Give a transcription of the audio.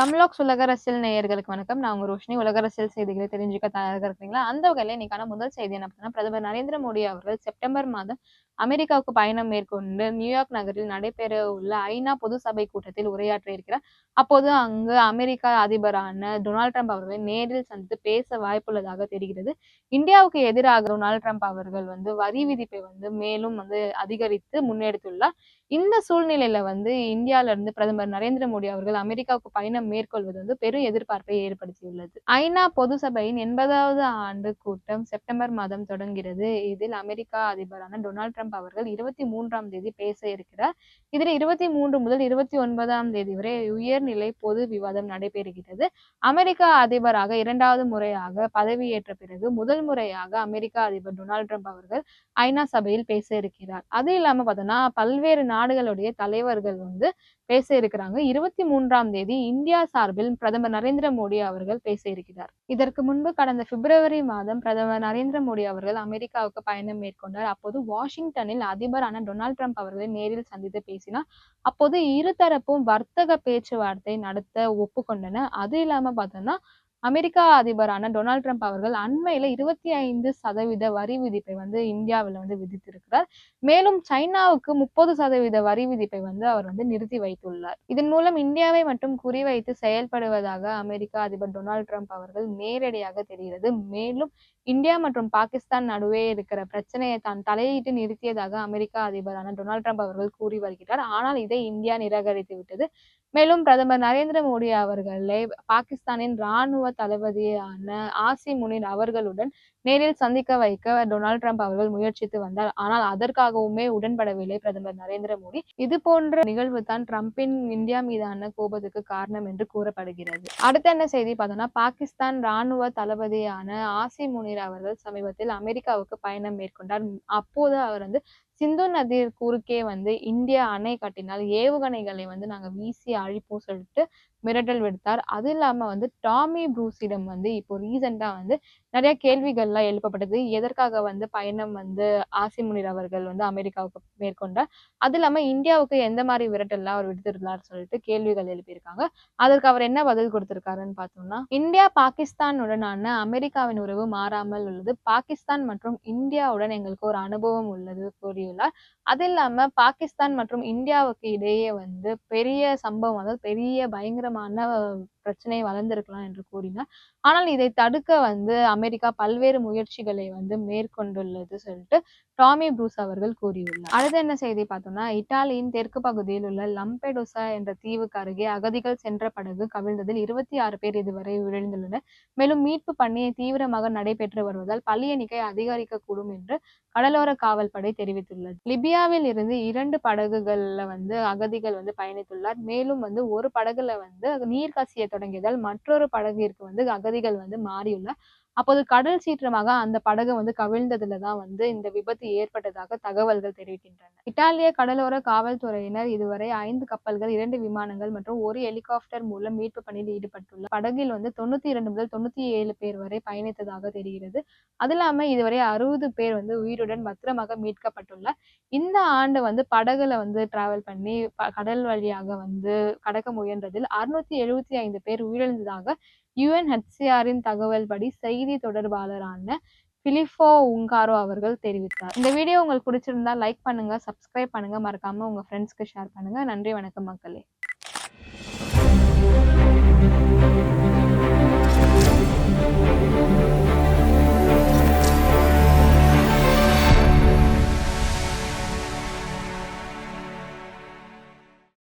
தமிழாக்ஸ் உலக அரசியல் நேயர்களுக்கு வணக்கம். நான் உங்க ரோஷினி. உலக அரசியல் செய்திகளை தெரிஞ்சுக்க தயாராக இருக்கீங்களா அந்த வகையில் இன்னைக்கான முதல் செய்தி என்ன பார்த்தீங்கன்னா பிரதமர் நரேந்திர மோடி அவர்கள் செப்டம்பர் மாதம் அமெரிக்காவுக்கு பயணம் மேற்கொண்டு நியூயார்க் நகரில் நடைபெற உள்ள ஐநா பொது சபை கூட்டத்தில் உரையாற்ற இருக்கிறார். அப்போது அங்கு அமெரிக்கா அதிபரான டொனால்ட் ட்ரம்ப் அவர்களை நேரில் சந்தித்து பேச வாய்ப்புள்ளதாக தெரிகிறது. இந்தியாவுக்கு எதிராக டொனால்ட் ட்ரம்ப் அவர்கள் வந்து வரி விதிப்பை வந்து மேலும் வந்து அதிகரித்து முன்னெடுத்துள்ளார். இந்த சூழ்நிலையில வந்து இந்தியால இருந்து பிரதமர் நரேந்திர மோடி அவர்கள் அமெரிக்காவுக்கு பயணம் மேற்கொள்வது வந்து பெரும் எதிர்பார்ப்பை ஏற்படுத்தியுள்ளது. ஐநா பொது சபையின் எண்பதாவது ஆண்டு கூட்டம் செப்டம்பர் மாதம் தொடங்குகிறது. இதில் அமெரிக்கா அதிபரான டொனால்ட் ட்ரம்ப் அவர்கள் இருபத்தி மூன்றாம் தேதி பேச இருக்கிறார். இதில் இருபத்தி மூன்று முதல் இருபத்தி ஒன்பதாம் தேதி வரை உயர்நிலை பொது விவாதம் நடைபெறுகிறது. அமெரிக்கா அதிபராக இரண்டாவது முறையாக பதவியேற்ற பிறகு முதல் முறையாக அமெரிக்கா அதிபர் டொனால்ட் ட்ரம்ப் அவர்கள் ஐநா சபையில் பேச இருக்கிறார். அது இல்லாம பார்த்தோம்னா பல்வேறு நாடுகளுடைய தலைவர்கள் வந்து பேச இருக்கிறாங்க. இருபத்தி மூன்றாம் தேதி இந்தியா சார்பில் பிரதமர் நரேந்திர மோடி அவர்கள் பேச இருக்கிறார். இதற்கு முன்பு கடந்த பிப்ரவரி மாதம் பிரதமர் நரேந்திர மோடி அவர்கள் அமெரிக்காவுக்கு பயணம் மேற்கொண்டார். அப்போது வாஷிங்டனில் அதிபரான டொனால்ட் ட்ரம்ப் அவர்களை நேரில் சந்தித்து பேசினார். அப்போது இருதரப்பும் வர்த்தக பேச்சுவார்த்தை நடத்த ஒப்புக்கொண்டன அது இல்லாம பார்த்தோம்னா அமெரிக்கா அதிபரான டொனால்ட் ட்ரம்ப் அவர்கள் அண்மையில இருபத்தி ஐந்து சதவீத வரி விதிப்பை வந்து இந்தியாவில் வந்து விதித்திருக்கிறார். மேலும் சைனாவுக்கு முப்பது சதவீத வரி விதிப்பை வந்து அவர் வந்து நிறுத்தி வைத்துள்ளார். இதன் மூலம் இந்தியாவை மட்டும் குறிவைத்து செயல்படுவதாக அமெரிக்கா அதிபர் டொனால்ட் ட்ரம்ப் அவர்கள் நேரடியாக தெரிகிறது. மேலும் இந்தியா மற்றும் பாகிஸ்தான் நடுவே இருக்கிற பிரச்சனையை தான் தலையிட்டு நிறுத்தியதாக அமெரிக்கா அதிபரான டொனால்ட் ட்ரம்ப் அவர்கள் கூறி வருகிறார். ஆனால் இதை இந்தியா நிராகரித்து விட்டது. மேலும் பிரதமர் நரேந்திர மோடி அவர்களை பாகிஸ்தானின் ராணுவ தளபதியான ஆசி முனிர் அவர்களுடன் நேரில் சந்திக்க வைக்க டொனால்டு ட்ரம்ப் அவர்கள் முயற்சித்து வந்தார். ஆனால் அதற்காகவுமே உடன்படவில்லை பிரதமர் நரேந்திர மோடி. இது போன்ற நிகழ்வு தான் ட்ரம்பின் இந்தியா மீதான கோபத்துக்கு காரணம் என்று கூறப்படுகிறது. அடுத்த என்ன செய்தி பார்த்தோம்னா பாகிஸ்தான் ராணுவ தளபதியான ஆசி முனிர் அவர்கள் சமீபத்தில் அமெரிக்காவுக்கு பயணம் மேற்கொண்டார். அப்போது அவர் வந்து சிந்து நதி குறுக்கே வந்து இந்தியா அணை கட்டினால் ஏவுகணைகளை வந்து நாங்க வீசி அழிப்போம் சொல்லிட்டு மிரட்டல் விடுத்தார். அது இல்லாம வந்து டாமி ப்ரூஸிடம் வந்து இப்போ ரீசெண்டா வந்து நிறைய கேள்விகள்லாம் எழுப்பப்பட்டது. எதற்காக வந்து பயணம் வந்து ஆசி முனிர் அவர்கள் வந்து அமெரிக்காவுக்கு மேற்கொண்டார்? அது இல்லாம இந்தியாவுக்கு எந்த மாதிரி விரட்டல்லாம் அவர் விடுத்திருந்தார் சொல்லிட்டு கேள்விகள் எழுப்பியிருக்காங்க. அதற்கு அவர் என்ன பதில் கொடுத்திருக்காருன்னு பார்த்தோம்னா இந்தியா பாகிஸ்தானுடனான அமெரிக்காவின் உறவு மாறாமல் உள்ளது. பாகிஸ்தான் மற்றும் இந்தியாவுடன் எங்களுக்கு ஒரு அனுபவம் உள்ளது கூறியுள்ளார். அது இல்லாம பாகிஸ்தான் மற்றும் இந்தியாவுக்கு இடையே வந்து பெரிய சம்பவம் அதாவது பெரிய பயங்கர பயங்கரமான பிரச்சனை வளர்ந்திருக்கலாம் என்று கூறினார். ஆனால் இதை தடுக்க வந்து அமெரிக்கா பல்வேறு முயற்சிகளை வந்து மேற்கொண்டுள்ளது சொல்லிட்டு டாமி ப்ரூஸ் அவர்கள் கூறியுள்ளார். அடுத்து என்ன செய்தி பார்த்தோம்னா இத்தாலியின் தெற்கு பகுதியில் உள்ள லம்பெடோசா என்ற தீவுக்கு அருகே அகதிகள் சென்ற படகு கவிழ்ந்ததில் இருபத்தி ஆறு பேர் இதுவரை உயிரிழந்துள்ளனர். மேலும் மீட்பு பணியை தீவிரமாக நடைபெற்று வருவதால் பலி எண்ணிக்கை அதிகரிக்கக்கூடும் என்று கடலோர காவல் படை தெரிவித்துள்ளது. லிபியாவில் இருந்து இரண்டு படகுகள்ல வந்து அகதிகள் வந்து பயணித்துள்ளார். மேலும் வந்து ஒரு படகுல வந்து நீர் கசிய தொடங்கியதால் மற்றொரு படகிற்கு வந்து அகதிகள் வந்து மாறியுள்ள அப்போது கடல் சீற்றமாக அந்த படகு வந்து கவிழ்ந்ததுல தான் வந்து இந்த விபத்து ஏற்பட்டதாக தகவல்கள் தெரிவிக்கின்றன. இத்தாலிய கடலோர காவல்துறையினர் இதுவரை ஐந்து கப்பல்கள் இரண்டு விமானங்கள் மற்றும் ஒரு ஹெலிகாப்டர் மூலம் மீட்பு பணியில் ஈடுபட்டுள்ள படகில் வந்து தொண்ணூத்தி இரண்டு முதல் தொண்ணூத்தி ஏழு பேர் வரை பயணித்ததாக தெரிகிறது. அது இல்லாம இதுவரை அறுபது பேர் வந்து உயிருடன் பத்திரமாக மீட்கப்பட்டுள்ள இந்த ஆண்டு வந்து படகுல வந்து டிராவல் பண்ணி கடல் வழியாக வந்து கடக்க முயன்றதில் அறுநூத்தி எழுபத்தி ஐந்து பேர் உயிரிழந்ததாக யுஎன்ஹெச்சிஆரின் தகவல் படி செய்தி தொடர்பாளரான பிலிப்போ உங்காரோ அவர்கள் தெரிவித்தார். இந்த வீடியோ உங்களுக்கு பிடிச்சிருந்தா லைக் பண்ணுங்க சப்ஸ்கிரைப் பண்ணுங்க. மறக்காம உங்க ஃப்ரெண்ட்ஸ்க்கு ஷேர் பண்ணுங்க. நன்றி வணக்கம் மக்களே.